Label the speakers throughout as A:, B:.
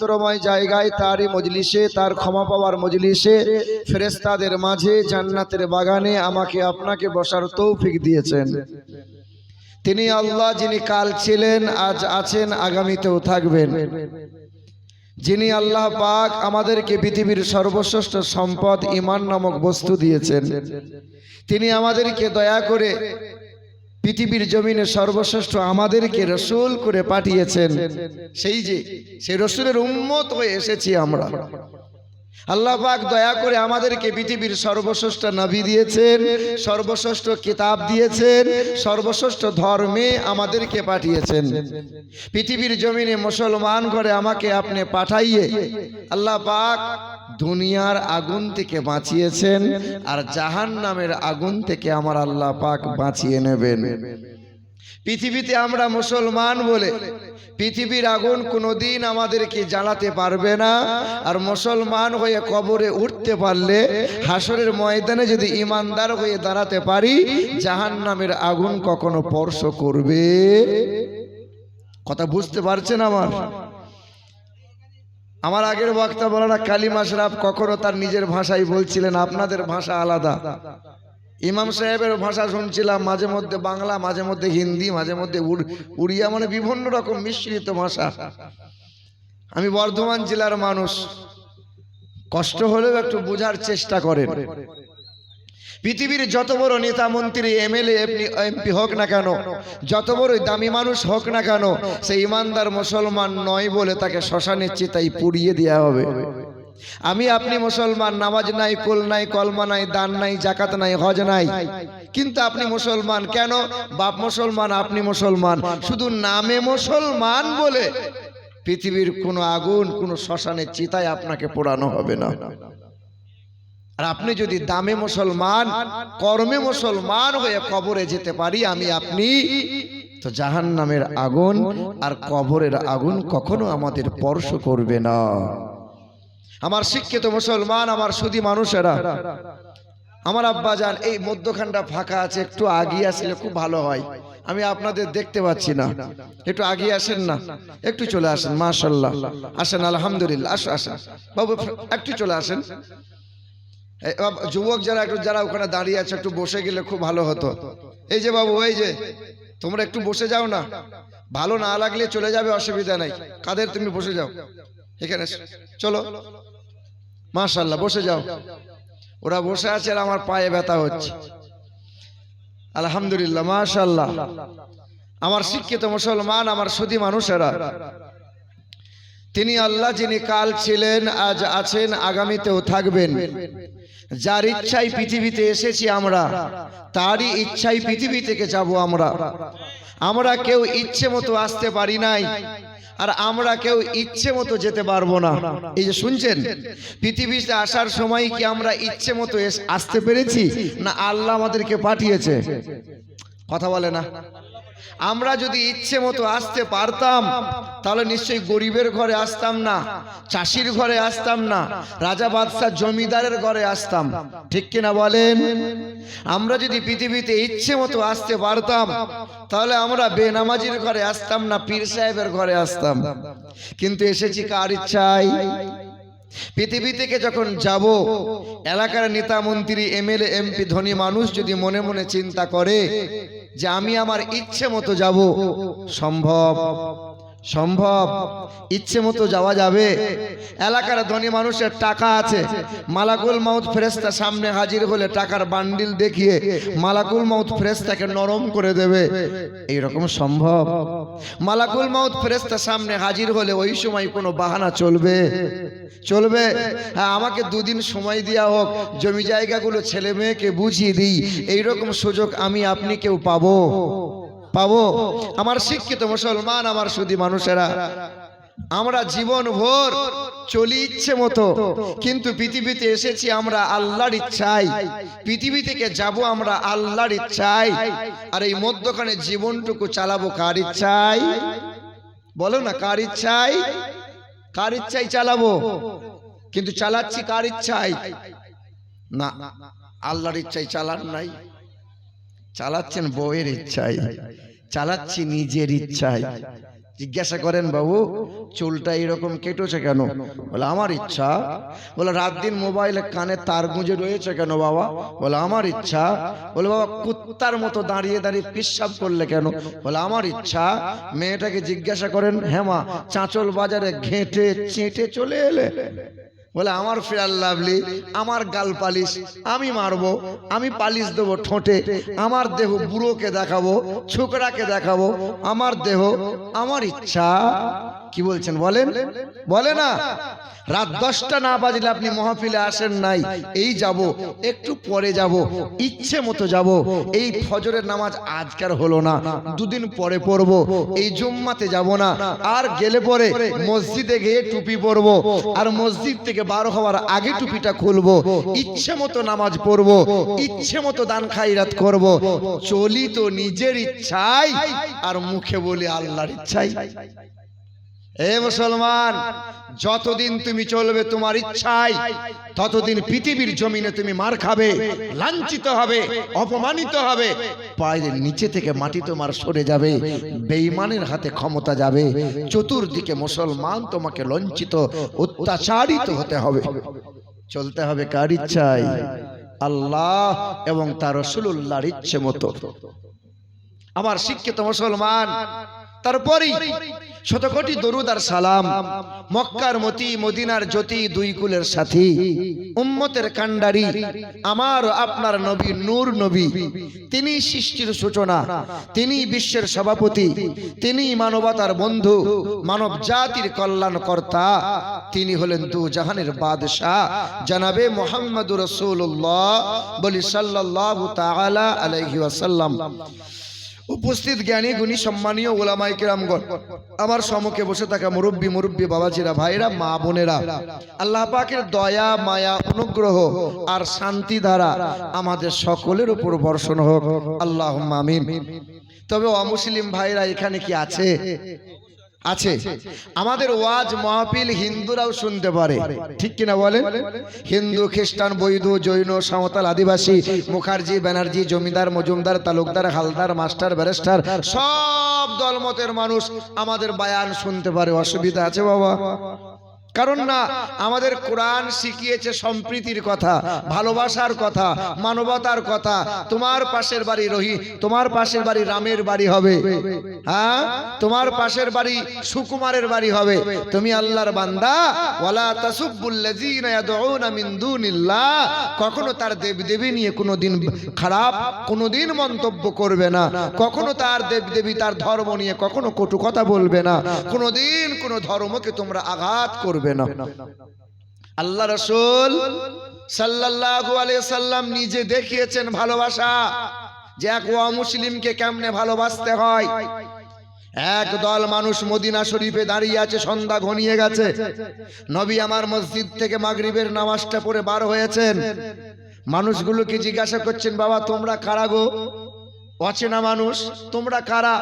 A: পবিত্রময় জায়গায় তারই মজলিসে, তার ক্ষমা পাওয়ার মজলিসে ফেরেস্তাদের মাঝে জান্নাতের বাগানে আমাকে আপনাকে বসার তৌফিক দিয়েছেন। তিনি আল্লাহ যিনি কাল ছিলেন, আজ আছেন, আগামীতেও থাকবেন। যিনি আল্লাহ পাক আমাদেরকে পৃথিবীর সর্বশ্রেষ্ঠ সম্পদ ইমান নামক বস্তু দিয়েছেন। তিনি আমাদেরকে দয়া করে পৃথিবীর জমিনে সর্বশ্রেষ্ঠ আমাদেরকে রসুল করে পাঠিয়েছেন। সেই যে, সেই রসুলের উন্মত হয়ে এসেছি আমরা। আল্লাহ পাক দয়া করে আমাদেরকে পৃথিবীর সর্বশ্রেষ্ঠ নবী দিয়েছেন, সর্বশ্রেষ্ঠ কিতাব দিয়েছেন, সর্বশ্রেষ্ঠ ধর্মে আমাদেরকে পাঠিয়েছেন। পৃথিবীর জমিনে মুসলমান করে আমাকে আপনি পাঠাইয়ে আল্লাহ পাক দুনিয়ার আগুন থেকে বাঁচিয়েছেন আর জাহান নামের আগুন থেকে আমার আল্লাহ পাক বাঁচিয়ে নেবেন। পৃথিবীতে আমরা মুসলমান বলে পৃথিবীর আগুন কোনোদিন আমাদেরকে জ্বালাতে পারবে না। আর মুসলমান হয়ে কবরে উঠতে পারলে হাসরের ময়দানে যদি ইমানদার হয়ে দাঁড়াতে পারি জাহান নামের আগুন কখনো স্পর্শ করবে। কথা বুঝতে পারছেন আমার? আমার আগের বক্তা বলারা কালিম আশরাফ কখনো তার নিজের ভাষায় বলছিলেন, আপনাদের ভাষা আলাদা। ইমাম সাহেবের ভাষা শুনছিলাম মাঝে মধ্যে বাংলা মাঝে মধ্যে হিন্দি মাঝে মধ্যে উড়- উড়িয়া মানে বিভিন্ন রকম মিশ্রিত ভাষা। আমি বর্ধমান জেলার মানুষ। কষ্ট হলেও একটু বোঝার চেষ্টা করেন। পৃথিবীর যত বড় নেতা মন্ত্রী এমএলএ এমপি হোক না কেন যত বড় দামি মানুষ হোক না কেন সে ইমানদার মুসলমান নয় বলে তাকে শ্মশানের চিতাই পুড়িয়ে দেওয়া হবে। আমি আপনি মুসলমান, নামাজ নাই, কুল নাই, কলমা নাই, দান নাই জাকাত নাই, হজ নাই। কিন্তু আপনি মুসলমান কেন? বাপ মুসলমান, আপনি মুসলমান। শুধু নামে মুসলমান বলে পৃথিবীর কোনো আগুন, কোনো শ্মশানের চিতায় আপনাকে পোড়ানো হবে না। আর আপনি যদি দামে মুসলমান, কর্মে মুসলমান হয়ে কবরে যেতে পারি আমি আপনি, তো জাহান নামের আগুন আর কবরের আগুন কখনো আমাদের স্পর্শ করবে না। আমার শিক্ষিত মুসলমান, আমার সুদী মানুষেরা। আমার আব্বা যান, এই মধ্যখানটা ফাঁকা আছে, একটু আগিয়ে আসলে খুব ভালো হয়। আমি আপনাদের দেখতে পাচ্ছি না। একটু আগিয়ে আসেন না। একটু চলে আসেন মাশাল্লাহ আসেন, আলহামদুলিল্লাহ। আসো, আসেন। বাবু, একটু চলে আসেন। যুবক যারা একটু, যারা ওখানে দাঁড়িয়ে আছে, একটু বসে গেলে খুব ভালো হতো। এই যে বাবু, এই যে, তোমরা একটু বসে যাও না। ভালো না লাগলে চলে যাবে, অসুবিধা নাই। কাদের, তুমি বসে যাও। এখানে। চলো। মাশাল্লাহ বসে যাও। ওরা বসে আছে আর আমার পায়ে ব্যথা হচ্ছে। আলহামদুলিল্লাহ মাশাল্লাহ আমার শিক্ষিত মুসলমান, আমার সুদী মানুষেরা। তিনি আল্লাহ যিনি কাল ছিলেন, আজ আছেন, আগামীতেও থাকবেন। যার ইচ্ছাই পৃথিবীতে এসেছি আমরা, তারই ইচ্ছাই পৃথিবী থেকে যাব আমরা। আমরা কেউ ইচ্ছে মতো আসতে পারি নাই। আর আমরা কেউ ইচ্ছে মতো যেতে পারব না। এই যে শুনছেন? পৃথিবীতে আসার সময় কি আমরা ইচ্ছে মতো আসতে পেরেছি? না আল্লাহ আমাদেরকে পাঠিয়েছে? কথা বলে না। আমরা যদি ইচ্ছে মতো আসতে পারতাম, তাহলে নিশ্চয়ই গরিবের ঘরে আসতাম না, চাষির ঘরে আসতাম না, রাজা বাদশাহ জমিদারের ঘরে আসতাম। ঠিক কিনা বলেন? আমরা যদি পৃথিবীতে ইচ্ছে মতো আসতে পারতাম, তাহলে আমরা বেনামাজির ঘরে আসতাম না, পীর সাহেবের ঘরে আসতাম। কিন্তু এসেছি কার ইচ্ছায়? পৃথিবী থেকে যখন যাব, এলাকার নেতা মন্ত্রী, এমএলএ, এমপি, ধনী মানুষ যদি মনে মনে চিন্তা করে যে আমি আমার ইচ্ছে মতো যাব সম্ভব সম্ভব। ইচ্ছে মতো যাওয়া যাবে। এলাকার ধনী মানুষের টাকা আছে। মালাকুল মাউত ফেরেস্তা সামনে হাজির হলে টাকার বান্ডিল দেখিয়ে মালাকুল মাউত ফেরেস্তাকে নরম করে দেবে। এইরকম সম্ভব। মালাকুল মাউত ফেরেস্তা সামনে হাজির হলে ওই সময় কোনো বাহানা চলবে। চলবে। হ্যাঁ আমাকে দুদিন সময় দেওয়া হোক, জমি জায়গাগুলো ছেলে মেয়েকে বুঝিয়ে দিই। এইরকম সুযোগ আমি, আপনি কেউ পাবো। পাবো। আমার শিক্ষিত মুসলমান, আমার সুদী মানুষেরা, আমরা জীবন ভোর চলি ইচ্ছে মতো, কিন্তু পৃথিবীতে এসেছি আমরা আল্লাহর ইচ্ছাই পৃথিবী থেকে যাব আমরা আল্লাহর ইচ্ছাই আর এই মধ্যখানে জীবনটুকু চালাবো কার ইচ্ছাই বলো না, কার ইচ্ছাই কার ইচ্ছাই চালাবো? কিন্তু চালাচ্ছি কার ইচ্ছাই না, আল্লাহর ইচ্ছাই চালান নাই। চালাচ্ছেন বউয়ের ইচ্ছায়, চালাচ্ছি নিজের ইচ্ছায়। জিজ্ঞাসা করেন, বাবু, চুলটা এরকম কেটেছে কেন? বলে, আমার ইচ্ছা। বলে, রাত দিন মোবাইলে কানে তার গুঁজে রয়েছে কেন বাবা? বলে, আমার ইচ্ছা। বলে, বাবা, কুত্তার মতো দাঁড়িয়ে দাঁড়িয়ে পিসাব করলে কেন? বলে, আমার ইচ্ছা। মেয়েটাকে জিজ্ঞাসা করেন হেমা চাঁচল বাজারে ঘেঁটে চেটে চলে এলে। বলে, আমার ফেয়ার লাভলি, আমার গাল পালিশ, আমি মারবো, আমি পালিশ দেবো ঠোঁটে, আমার দেহ বুড়োকে দেখাবো, ছোকরাকে দেখাবো, আমার দেহ, আমার ইচ্ছা। কি বলছেন বলেন? বলে না। রাত দশটা না বাজলে আপনি মহাফিলে আসেন নাই। এই যাব, একটু পরে যাব, ইচ্ছে মতো যাব। এই ফজরের নামাজ আজকার হলো না। দুদিন পরে পড়ব, এই জুম্মাতে যাব না। আর গেলে পরে মসজিদে গিয়ে টুপি পরবো, আর মসজিদ থেকে বার হওয়ার আগে টুপিটা খুলবো। ইচ্ছে মতো নামাজ পড়ব, ইচ্ছে মতো দান খাইরাত করব। চলি তো নিজের ইচ্ছাই, আর মুখে বলি আল্লাহর ইচ্ছাই। এ মুসলমান, যতদিন তুমি চলবে তোমার ইচ্ছাই ততদিন পৃথিবীর জমিনে তুমি মার খাবে, লাঞ্ছিত হবে, অপমানিত হবে, পায়ের নিচে থেকে মাটি তোমার সরে যাবে, বেঈমানের হাতে ক্ষমতা যাবে, চতুর্দিকে মুসলমান তোমাকে লঞ্চিত অত্যাচারিত হতে হবে। চলতে হবে কার ইচ্ছাই আল্লাহ এবং তার রসুল্লাহর ইচ্ছে মতো। আমার শিক্ষিত মুসলমান, তারপরেই শতকোটি দরুদ আর সালাম। মক্কার মতি, মদিনার জ্যোতি দুই কুলের সাথী। উম্মতের কান্ডারি আমার আপনার নবী, নূর নবী। তিনি সৃষ্টির সূচনা, তিনি বিশ্বের সভাপতি, তিনি মানবতার বন্ধু, মানব জাতির কল্যাণকর্তা। তিনি হলেন দু জাহানের বাদশাহ। জানাবে মোহাম্মদ রসুল্লাহ বলি সাল্লাল্লাহু তাআলা আলাইহি ওয়াসাল্লাম। উপস্থিত জ্ঞানী, গুণী, সম্মানীয় ওলামাই কিরামগণ। আমার সমকে বসে থাকা মুরব্বী মুরব্বী বাবাজিরা, ভাইরা, মা বোনেরা, আল্লাহ পাকের দয়া, মায়া, অনুগ্রহ আর শান্তি দ্বারা আমাদের সকলের উপর বর্ষণ হোক। আল্লাহ মামিম তবে অমুসলিম ভাইরা এখানে কি আছে? আছে। আমাদের ওয়াজ মাহফিল হিন্দুরাও শুনতে পারে। ঠিক কিনা বলেন? হিন্দু খ্রিস্টান বৈধ জৈন সাঁওতাল আদিবাসী মুখার্জি ব্যানার্জি জমিদার মজুমদার তালুকদার হালদার মাস্টার ব্যারিস্টার সব দলমতের মানুষ আমাদের বায়ান শুনতে পারে। অসুবিধা আছে বাবা? কারণ না আমাদের কোরআন শিখিয়েছে সম্প্রীতির কথা ভালোবাসার কথা মানবতার কথা। তোমার পাশের বাড়ি রহি তোমার পাশের বাড়ি রামের বাড়ি হবে। হ্যাঁ? তোমার পাশের বাড়ি সুকুমারের বাড়ি হবে। তুমি আল্লাহর বান্দা। ওয়ালা তাসুবুল্লাযীনা ইয়াদউনা মিন দুনিল্লাহ। কখনো তার দেব দেবী নিয়ে কোনোদিন খারাপ কোনোদিন মন্তব্য করবে না। কখনো তার দেব দেবী তার ধর্ম নিয়ে কখনো কটু কথা বলবে না। কোনো দিন কোনো ধর্মকে তোমরা আঘাত করবে না। আল্লাহ রসুল আলাইহি সাল্লাম নিজে দেখিয়েছেন ভালোবাসা যে এক মুসলিমকে কেমনে ভালোবাসতে হয়। এক দল মানুষ মদিনা শরীফে দাঁড়িয়ে আছে, সন্ধ্যা ঘনিয়ে গেছে। নবী আমার মসজিদ থেকে মাগরিবের নামাজটা পড়ে বার হয়েছেন। মানুষগুলোকে জিজ্ঞাসা করছেন, বাবা, তোমরা কারা গো? অচেনা মানুষ, তোমরা কারা?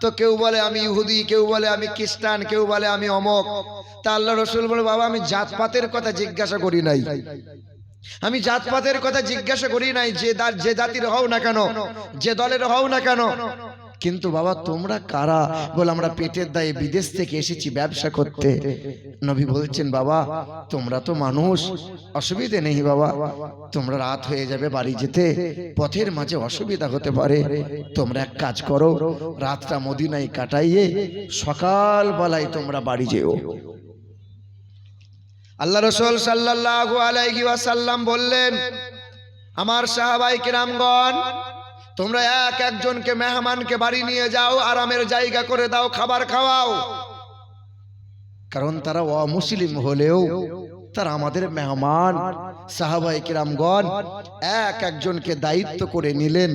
A: তো কেউ বলে, আমি ইহুদি কেউ বলে, আমি খ্রিস্টান কেউ বলে, আমি অমক তা আল্লাহ রসুল বলে, বাবা, আমি জাতপাতের কথা জিজ্ঞাসা করি নাই। আমি জাতপাতের কথা জিজ্ঞাসা করি নাই, যে যে জাতির হও না কেন, যে দলের হও না কেন। কিন্তু বাবা, তোমরা কারা? বলে, আমরা পেটের দায়ে বিদেশ থেকে এসেছি ব্যবসা করতে। নবী বলছেন, বাবা, তোমরা তো মানুষ, অসুবিধে নেই বাবা। তোমরা রাত হয়ে যাবে বাড়ি যেতে, পথের মাঝে অসুবিধা হতে পারে। তোমরা এক কাজ করো, রাতটা মদিনায় কাটাইয়ে সকাল বেলায় তোমরা বাড়ি যেও। আল্লাহ রসুল সাল্লাল্লাহু আলাইহি ওয়াসাল্লাম বললেন, আমার সাহাবাই কিরামগণ, তোমরা এক একজনকে মেহমানকে বাড়ি নিয়ে যাও, আরামের জায়গা করে দাও, খাবার খাওয়াও। কারণ তারা অমুসলিম হলেও তারা আমাদের মেহমান। সাহাবাই কিরামগণ এক একজনকে দায়িত্ব করে নিলেন।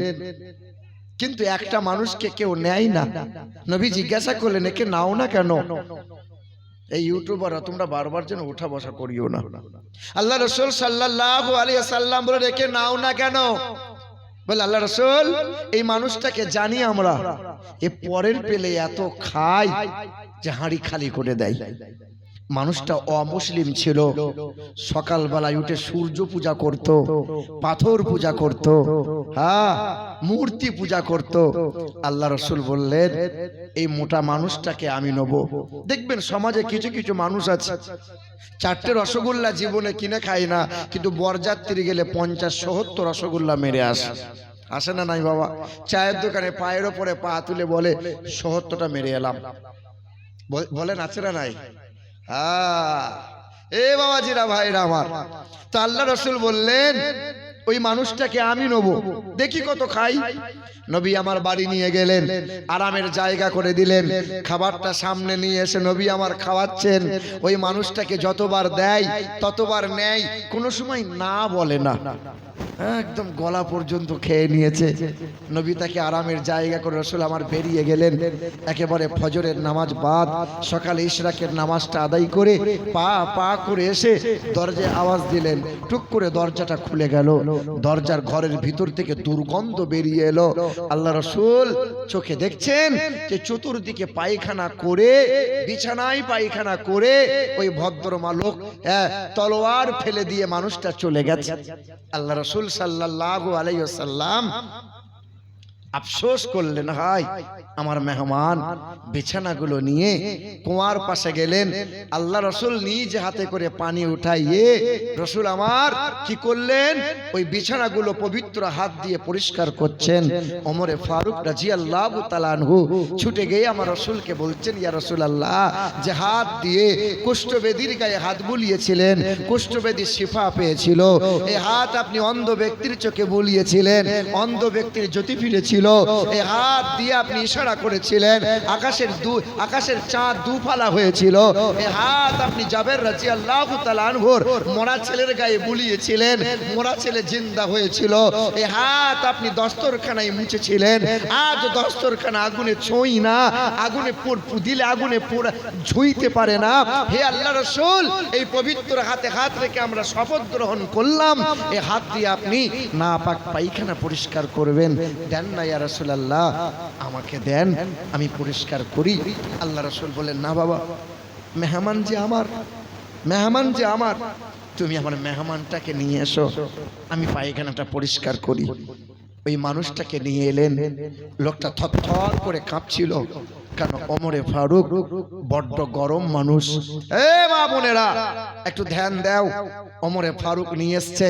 A: কিন্তু একটা মানুষকে কেউ নেয় না। নবী জিজ্ঞাসা করলেন, একে নাও না কেন? এই ইউটিউবাররা তোমরা বারবার যেন ওঠা বসা করিও না। আল্লাহ রসুল সাল্লাহ আলিয়া সাল্লাম বলে রেখে নাও না কেন? বলে আল্লাহ রসুল এই মানুষটাকে জানি আমরা এ পরের পেলে এত খায় যে হাঁড়ি খালি করে দেয়। মানুষটা অমুসলিম ছিল। সকালবেলায় উঠে সূর্য পূজা করত পাথর পূজা করত হ্যাঁ মূর্তি পূজা করত। আল্লাহ রসুল বললেন এই মোটা মানুষটাকে আমি নেব। দেখবেন সমাজে কিছু কিছু মানুষ আছে। চারটে রসগোল্লা জীবনে কিনে খায় না কিন্তু বরযাত্রী গেলে পঞ্চাশ সত্তর রসগোল্লা মেরে আসে। আসে না নাই বাবা? চায়ের দোকানে পায়ের ওপরে পা তুলে বলে সহত্তরটা মেরে এলাম। বল- বলেন আছে না নাই? হ্যাঁ এ বাবাজিরা, ভাইরা আমার। তো আল্লাহ রসুল বললেন, ওই মানুষটাকে আমি নেব। দেখি কত খাই। নবী আমার বাড়ি নিয়ে গেলেন, আরামের জায়গা করে দিলেন, খাবারটা সামনে নিয়ে এসে নবী আমার খাওয়াচ্ছেন। ওই মানুষটাকে যতবার দেয়, ততবার নেয়, কোনো সময় না বলে না। একদম গলা পর্যন্ত খেয়ে নিয়েছে। নবী তাকে আরামের জায়গা করে রসুল আমার বেরিয়ে গেলেন। একেবারে ফজরের নামাজ বাদ, সকালে ইশরাকের নামাজটা আদায় করে পা পা করে এসে দরজায় আওয়াজ দিলেন। টুক করে দরজাটা খুলে গেল। দরজার ঘরের ভিতর থেকে দুর্গন্ধ বেরিয়ে এলো। আল্লাহ রসুল চোখে দেখছেন যে চতুর্দিকে পায়খানা করে, বিছানায় পায়খানা করে ওই ভদ্র মালক তলোয়ার ফেলে দিয়ে মানুষটা চলে গেছে। আল্লাহ রসুল সাল্লাহ আলাইসাল্লাম আফসোস করলেন হাই আমার মেহমান বিছানাগুলো নিয়ে কুয়ার পাশে গেলেন। আল্লাহ রসুল নিজ হাতে করে পানি উঠাইয়ে রসুল আমার কি করলেন? ওই বিছানাগুলো পবিত্র হাত দিয়ে পরিষ্কার করছেন। ওমরে ফারুক রাজি আল্লাহ তালানহু ছুটে গিয়ে আমার রসুলকে বলছেন, ইয়া রসুল আল্লাহ যে হাত দিয়ে কুষ্ঠবেদীর গায়ে হাত বুলিয়েছিলেন কুষ্ঠবেদী শিফা পেয়েছিল। এই হাত আপনি অন্ধ ব্যক্তির চোখে বুলিয়েছিলেন, অন্ধ ব্যক্তির জ্যোতি ফিরেছিল। এই হাত দিয়ে আপনি ইশারা করেছিলেন। আকাশের দু আকাশের চাঁদ দুফালা হয়েছিল। এই হাত আপনি জাবের রাজি আল্লাহ তালানহর মরা ছেলের গায়ে বুলিয়েছিলেন। মরা ছেলে জিন্দা হয়েছিল। এই হাত আপনি দস্তরখানায় মুছেছিলেন। আজ দস্তরখানা আগুনে ছুঁই না। আগুনে পুর- দিলে আগুনে ঝুইতে পারে না। হে আল্লাহ রসুল এই পবিত্র হাতে হাত রেখে আমরা শপথ গ্রহণ করলাম। এই হাত দিয়ে আপনি না পাক পায়খানা পরিষ্কার করবেন। দেন না ইয়া রসুল আল্লাহ আমাকে দেন, আমি পরিষ্কার করি। আল্লাহ রসুল বলেন, না বাবা, মেহমান যে আমার, মেহমান যে আমার, তুমি আমার মেহমানটাকে নিয়ে এসো, আমি পায়খানাটা পরিষ্কার করি। ওই মানুষটাকে নিয়ে এলেন, লোকটা থরথর করে কাঁপছিল। কেন? অমরে ফারুক, বড্ড গরম মানুষ। এ মা বোনেরা, একটু ধ্যান দাও। অমরে ফারুক নিয়ে এসছে।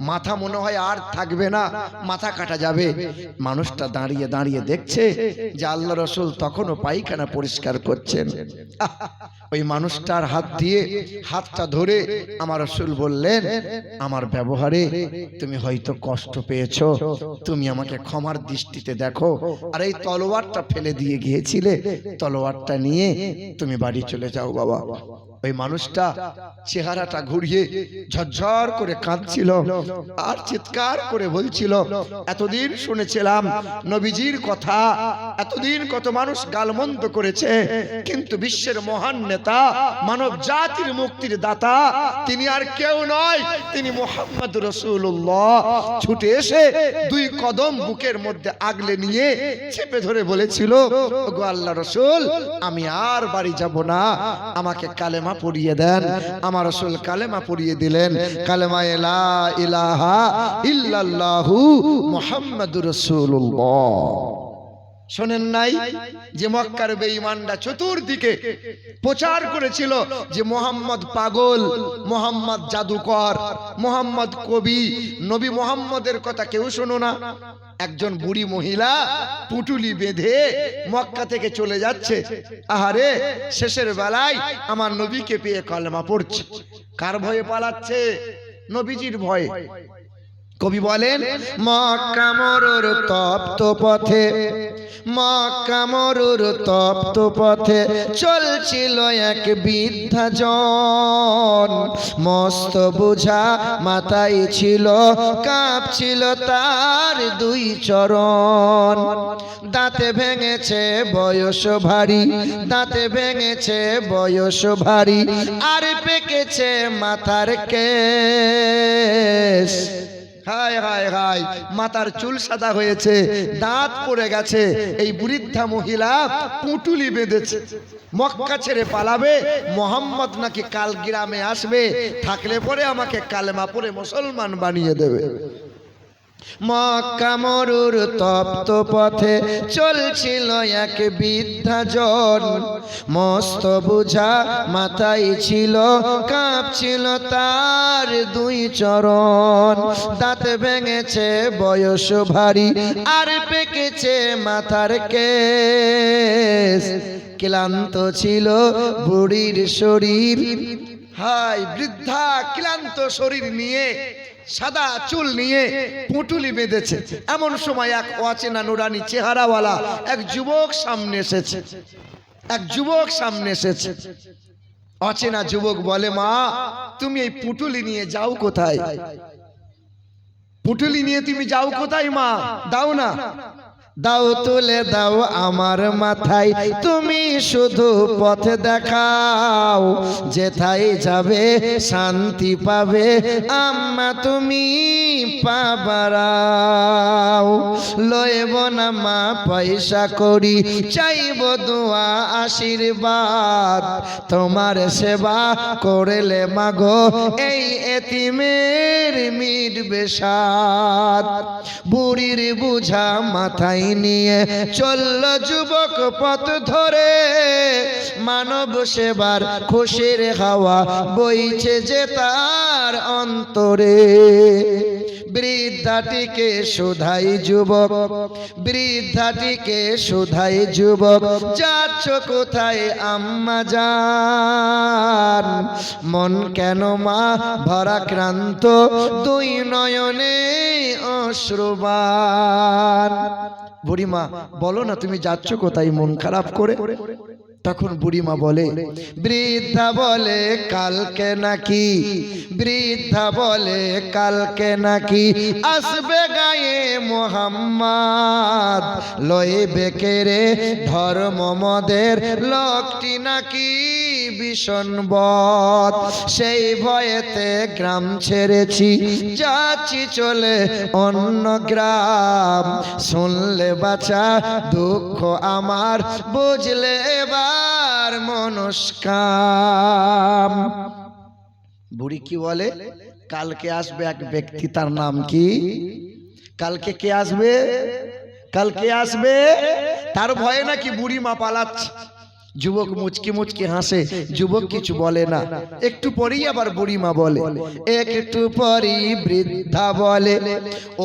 A: মাথা মনে হয় আর থাকবে না, মাথা কাটা যাবে। মানুষটা দাঁড়িয়ে দাঁড়িয়ে দেখছে যে আল্লাহ রসুল তখনও পায়খানা পরিষ্কার করছেন। ওই মানুষটার হাত দিয়ে হাতটা ধরে আমার রসুল বললেন, আমার ব্যবহারে তুমি হয়তো কষ্ট পেয়েছ। তুমি আমাকে ক্ষমার দৃষ্টিতে দেখো। আর এই তলোয়ারটা ফেলে দিয়ে গিয়েছিলে। তলোয়ারটা নিয়ে তুমি বাড়ি চলে যাও বাবা। ওই মানুষটা চেহারাটা ঘুরিয়ে ঝরঝর করে কাঁদছিল আর চিৎকার করে বলছিল, এতদিন শুনেছিলাম নবীজির কথা, এতদিন কত মানুষ গালমন্দ করেছে, কিন্তু বিশ্বের মহান নেতা, মানব জাতির মুক্তির দাতা, তিনি আর কেউ নয়, তিনি মোহাম্মদ রসুল্লাহ ছুটে এসে দুই কদম বুকের মধ্যে আগলে নিয়ে চেপে ধরে বলেছিল গো আল্লাহ রসুল, আমি আর বাড়ি যাব না, আমাকে কালেমা পড়িয়ে দেন। আমার রসুল কালেমা পড়িয়ে দিলেন। কালেমা রাসূলুল্লাহ। শোনেন নাই যে মক্কার বেঈমানরা চতুর্দিকে প্রচার করেছিল যে মোহাম্মদ পাগল, মোহাম্মদ জাদুকর, মোহাম্মদ কবি, নবী মোহাম্মদের কথা কেউ শোনো না। একজন বুড়ি মহিলা পুটুলি বেঁধে মক্কা থেকে চলে যাচ্ছে। আহারে, শেষের বেলায় আমার নবীকে পেয়ে কলমা পড়ছে। কার ভয়ে পালাচ্ছে? নবীজির ভয়ে। কবি বলেন, মক্কা মরুর তপ্ত পথে, মক্কা মরুর তপ্ত পথে চলছিল এক বৃদ্ধা জন। মস্ত বুঝা মাথায় ছিল, কাঁপছিল তার দুই চরণ। দাঁতে ভেঙেছে বয়স ভারী, দাঁতে ভেঙেছে বয়স ভারী, আর পেকেছে মাথার কেশ। হায় হায় হায় মাথার চুল সাদা হয়েছে, দাঁত পড়ে গেছে, এই বৃদ্ধা মহিলা পুটুলি বেঁধেছে। মক্কা ছেড়ে পালাবে, মোহাম্মদ নাকি কাল গ্রামে আসবে, থাকলে পরে আমাকে কালেমা পরে মুসলমান বানিয়ে দেবে। মক্কা মরুর তপ্ত পথে চলছিল এক বৃদ্ধা বৃদ্ধাজন মস্ত বুঝা মাথায় ছিল, কাঁপছিল তার দুই চরণ। দাঁত ভেঙেছে, বয়স ভারী, আর পেকেছে মাথার কেস ক্লান্ত ছিল বুড়ির শরীর। হাই বৃদ্ধা, ক্লান্ত শরীর নিয়ে সাদা চুল নিয়ে পুঁটুলি বেঁধেছে। এমন সময় এক অচেনা নুরানি চেহারাওয়ালা এক যুবক সামনে এসেছে। এক যুবক সামনে এসেছে। অচেনা যুবক বলে, মা, তুমি এই পুটুলি নিয়ে যাও কোথায়? পুটুলি নিয়ে তুমি যাও কোথায়, মা? দাও না। দাও তুলে দাও আমার মাথায়। তুমি শুধু পথ দেখাও, যেথায় যাবে শান্তি পাবে। আম্মা, তুমি পাবারাও। লইব না মা, পয়সা করি, চাইব দোয়া আশীর্বাদ। তোমার সেবা করলে মাগো, এই এতিমের মিটবে সাত বুড়ির বুঝা মাথায় নিয়ে চলল যুবক পথ ধরে। মানব সেবার খুশির হাওয়া বইছে যে তার অন্তরে। বৃদ্ধাটিকে শোধাই যুবক, বৃদ্ধাটিকে শোধাই যুবক, যাচ্ছ কোথায় আম্মা যান? মন কেন মা ভরাক্রান্ত? দুই নয়নে অশ্রুবান। বুড়িমা বলো না তুমি যাচ্ছ কোথায় মন খারাপ করে? তখন বুড়িমা বলে, বৃদ্ধা বলে, কালকে নাকি? বৃদ্ধা বলে, কালকে নাকি? আসবে গায়ে মোহাম্মদ। লয়ে বেকেরে ধর্ম মদের লোকটি নাকি ভীষণ বদ। সেই ভয়েতে গ্রাম ছেড়েছি, যাচ্ছি চলে অন্য গ্রাম। শুনলে বাঁচা দুঃখ আমার, বুঝলে এবার মনস্কাম। বুড়ি কি বলে? কালকে আসবে এক ব্যক্তি, তার নাম কি? কালকে কে আসবে? কালকে আসবে? তার ভয়ে নাকি বুড়ি মা পালাচ্ছে। যুবক মুচকি মুচকি হাসে যুবক কিছু বলে না। একটু পরেই আবার বুড়িমা বলে একটু পরই বৃদ্ধা বলে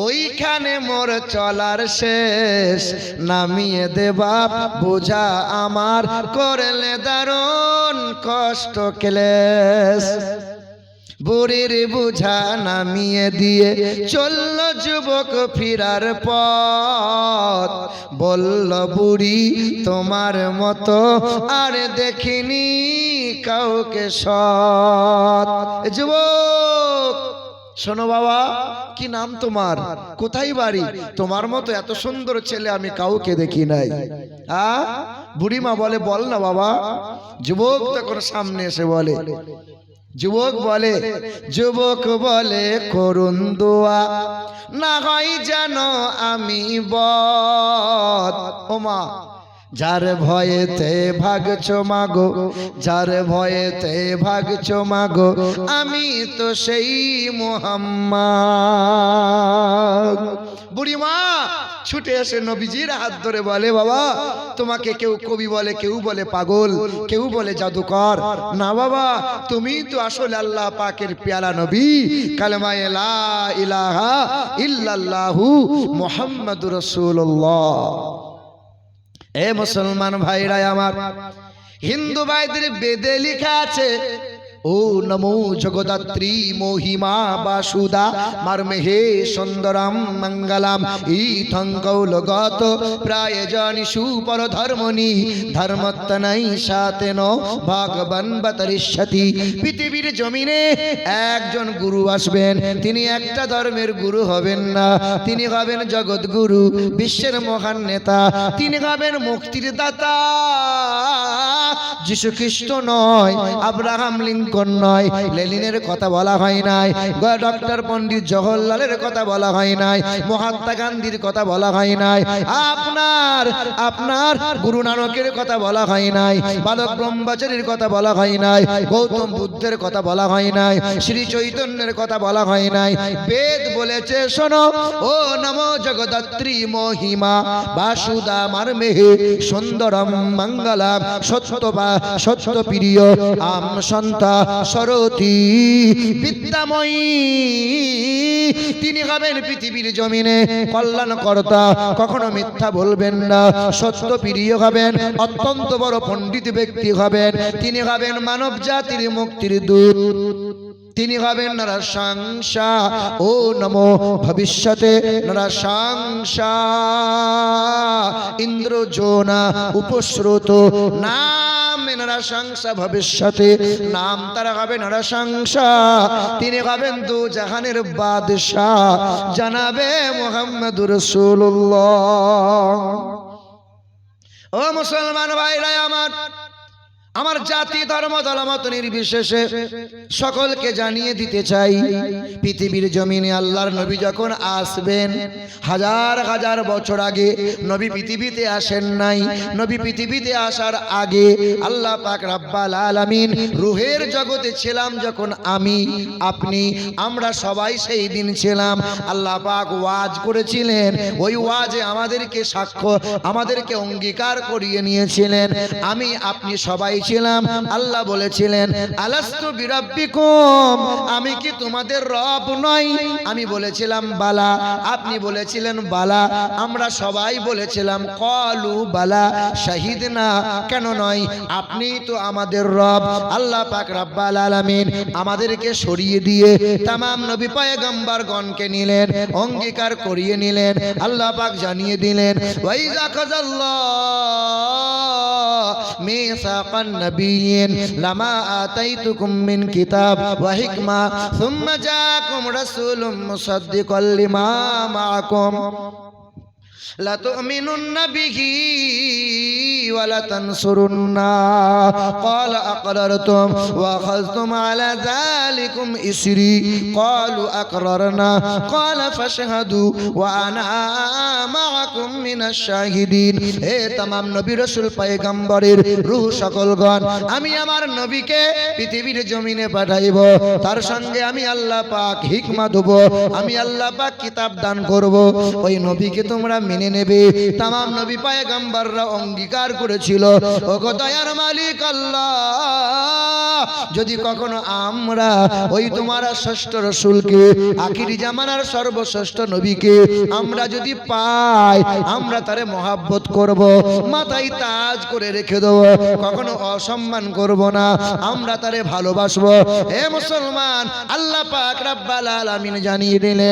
A: ওইখানে মোর চলার শেষ নামিয়ে দেবা বোঝা আমার করলে দারুণ কষ্ট ক্লেশ। বুড়ির বুঝা নামিয়ে দিয়ে চলল যুবক ফিরার পথ। বলল, বুড়ি, তোমার মতো আর দেখিনি কাউকে সৎ। যুবক, শোনো বাবা, কি নাম তোমার? কোথায় বাড়ি? তোমার মতো এত সুন্দর ছেলে আমি কাউকে দেখি নাই। আ? বুড়িমা বলে, বল না বাবা। যুবক তখন সামনে এসে বলে যুবক বলে যুবক বলে করুন দোয়া, না হয় যেন আমি বদ ওমা যার ভয়েতে ভাগছ মাগো, যার ভয়েতে ভাগছ মাগো, আমি তো সেই মোহাম্মদ। বুড়িমা, ছুটে এসে নবীজির হাত ধরে বলে, বাবা, তোমাকে কেউ কবি বলে, কেউ বলে পাগল, কেউ বলে জাদুকর। না বাবা, তুমি তো আসলে আল্লাহ পাকের পেয়ালা নবী। কালেমায় ইলাহা ইল্লাল্লাহু মুহাম্মাদুর রাসূলুল্লাহ। এ মুসলমান ভাইরা আমার, হিন্দু ভাইদের বেদে লেখা আছে ও নমো জগদাত্রী মহিমা বাসুদা, মারমে হে সুন্দরম মঙ্গলাম। ইথং কৌলগত প্রায় জানি সুপর ধর্মনি ধর্মত্তনাই সাতেন ভগবান বতরিষ্যতি। পৃথিবীর জমিনে একজন গুরু আসবেন, তিনি একটা ধর্মের গুরু হবেন না। তিনি হবেন জগৎগুরু বিশ্বের মহান নেতা। তিনি হবেন মুক্তির দাতা। যিশু খ্রিস্ট নয়, আব্রাহাম লিঙ্কন লিঙ্কন নয়। লেলিনের কথা বলা হয় নাই ডক্টর পণ্ডিত জওহরলালের কথা বলা হয় নাই, মহাত্মা গান্ধীর কথা বলা হয় নাই, আপনার আপনার গুরু নানকের কথা বলা হয় নাই, বালক ব্রহ্মচারীর কথা বলা হয় নাই, গৌতম বুদ্ধের কথা বলা হয় নাই, শ্রী চৈতন্যের কথা বলা হয় নাই। বেদ বলেছে, শোনো, ও নম জগদাত্রী মহিমা বাসুদা মার মেহে, সুন্দরম মঙ্গলাম, সত্য বা সত্য প্রিয়, আম সন্তা সরতি বিদ্যাময়ী। তিনি হবেন পৃথিবীর জমিনে কল্যাণ কর্তা কখনো মিথ্যা বলবেন না, সত্য প্রিয় হবেন অত্যন্ত বড় পণ্ডিত ব্যক্তি হবেন তিনি হবেন মানব জাতির মুক্তির দূত। তিনি হবেন নরসংসা ও নমো ভবিষ্যতে নরসংসা ইন্দ্রজোনা উপস্রোত নাম নরসংসা ভবিষ্যতে, নাম তারা হবে নরসংসা তিনি হবেন দু জাহানের বাদশাহ, জানাবে মোহাম্মদুর রসুল্লাহ ও মুসলমান ভাইরা, আমার আমার জাতি, ধর্ম, দলমত নির্বিশেষে সকলকে জানিয়ে দিতে চাই, পৃথিবীর জমিনে আল্লাহর নবী যখন আসবেন, হাজার হাজার বছর আগে নবী পৃথিবীতে আসেন নাই, নবী পৃথিবীতে আসার আগে আল্লাহ পাক রাব্বাল আলামিন রুহের জগতে ছিলাম যখন আমি, আপনি, আমরা সবাই সেই দিন ছিলাম। আল্লাহ পাক ওয়াজ করেছিলেন, ওই ওয়াজে আমাদেরকে সাক্ষ্য, আমাদেরকে অঙ্গীকার করিয়ে নিয়েছিলেন। আমি, আপনি সবাই ছিলাম আল্লাহ বলেছিলেন, আলাস্তু বিরাব্বিকুম, আমি কি তোমাদের রব নই? আমি বলেছিলাম, বালা। আপনি বলেছিলেন, বালা। আমরা সবাই বলেছিলাম, কলু বালা, শাহিদ না, কেন নয়? আপনি তো আমাদের রব। আল্লাহ পাক রাব্বাল আলামিন আমাদেরকে সরিয়ে দিয়ে তামাম নবী পয়গম্বর গণকে নিলেন, অঙ্গীকার করিয়ে নিলেন, আল্লাহ পাক জানিয়ে দিলেন, ওয়াইজা খাযাল্লাহ মিসাকান النبيين لما آتيتكم من كتاب وحكمة ثم جاءكم رسول مصدقا لما معكم لتؤمنن به ولتنصرن قال أقررتم وأخذتم على ذلكم إسري قالوا أقررنا قال فاشهدوا وأنا ما শাহিদিন। হে নবী রাসূল, পয়গম্বরের রূহ সকলগণ, আমি আমার নবীকে পৃথিবীর জমিনে পাঠাইব। তার সঙ্গে আমি আল্লাহ পাক দেব, আমি আল্লাহ পাক কিতাব দান করব। ওই নবীকে তোমরা মেনে নেবে। নবী পয়গম্বররা অঙ্গীকার করেছিল। মালিক আল্লাহ, যদি কখনো আমরা ওই তোমার ষষ্ঠ রসুলকে, আখিরি জামানার সর্বশ্রেষ্ঠ নবীকে, আমরা যদি পাই আমরা তারে মহাব্বত করব, মাথায় তাজ করে রেখে দেবো, কখনো অসম্মান করব না, আমরা তারে ভালোবাসবো। হে মুসলমান, আল্লাহ পাক রাব্বাল আলামিন জানিয়ে দিলেন